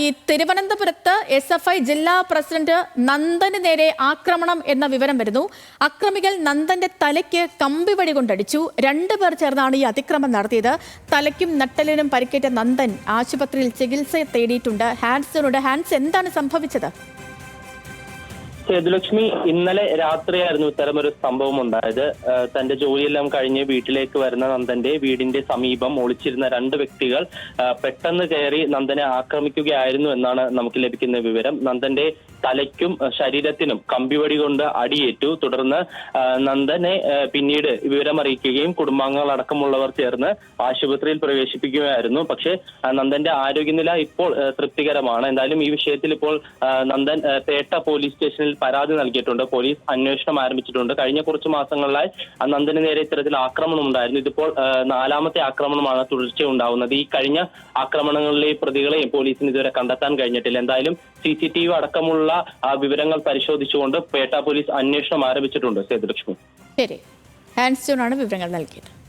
ഈ തിരുവനന്തപുരത്ത് S F I ജില്ലാ പ്രസിഡന്റ് നന്ദന് നേരെ ആക്രമണം എന്ന വിവരം വരുന്നു. അക്രമികൾ നന്ദന്റെ തലയ്ക്ക് കമ്പിവടി കൊണ്ടടിച്ചു. രണ്ടുപേർ ചേർന്നാണ് ഈ അതിക്രമം നടത്തിയത്. തലയ്ക്കും നട്ടലിനും പരിക്കേറ്റ നന്ദൻ ആശുപത്രിയിൽ ചികിത്സ തേടിയിട്ടുണ്ട്. ഹാൻസിനോട് ഹാൻസ് എന്താണ് സംഭവിച്ചത്? സേതുലക്ഷ്മി ഇന്നലെ രാത്രിയായിരുന്നു ഇത്തരം ഒരു സംഭവം ഉണ്ടായത്. തന്റെ ജോലിയെല്ലാം കഴിഞ്ഞ് വീട്ടിലേക്ക് വരുന്ന നന്ദന്റെ വീടിന്റെ സമീപം ഒളിച്ചിരുന്ന രണ്ട് വ്യക്തികൾ പെട്ടെന്ന് കയറി നന്ദനെ ആക്രമിക്കുകയായിരുന്നു എന്നാണ് നമുക്ക് ലഭിക്കുന്ന വിവരം. നന്ദന്റെ തലയ്ക്കും ശരീരത്തിനും കമ്പിവടി കൊണ്ട് അടിയേറ്റു. തുടർന്ന് നന്ദനെ പിന്നീട് വിവരം അറിയിക്കുകയും കുടുംബാംഗങ്ങൾ അടക്കമുള്ളവർ ചേർന്ന് ആശുപത്രിയിൽ പ്രവേശിപ്പിക്കുകയായിരുന്നു. പക്ഷേ നന്ദന്റെ ആരോഗ്യനില ഇപ്പോൾ തൃപ്തികരമാണ്. എന്തായാലും ഈ വിഷയത്തിൽ ഇപ്പോൾ നന്ദൻ പേട്ട പോലീസ് സ്റ്റേഷനിൽ പരാതി നൽകിയിട്ടുണ്ട്. പോലീസ് അന്വേഷണം ആരംഭിച്ചിട്ടുണ്ട്. കഴിഞ്ഞ കുറച്ച് മാസങ്ങളിലായി നന്ദന് നേരെ ഇത്തരത്തിൽ ആക്രമണം ഉണ്ടായിരുന്നു. ഇതിപ്പോൾ നാലാമത്തെ ആക്രമണമാണ് തുടർച്ചയുണ്ടാവുന്നത് ഈ കഴിഞ്ഞ ആക്രമണങ്ങളിലെ പ്രതികളെയും പോലീസിന് ഇതുവരെ കണ്ടെത്താൻ കഴിഞ്ഞിട്ടില്ല. എന്തായാലും സി സി ടി വി അടക്കമുള്ള ആ, വിവരങ്ങൾ പരിശോധിച്ചുകൊണ്ട് പേട്ട പോലീസ് അന്വേഷണം ആരംഭിച്ചിട്ടുണ്ട് സേതുലക്ഷ്മി. ശരി. ഹാൻസ് ആണ് വിവരങ്ങൾ നൽകിയത്.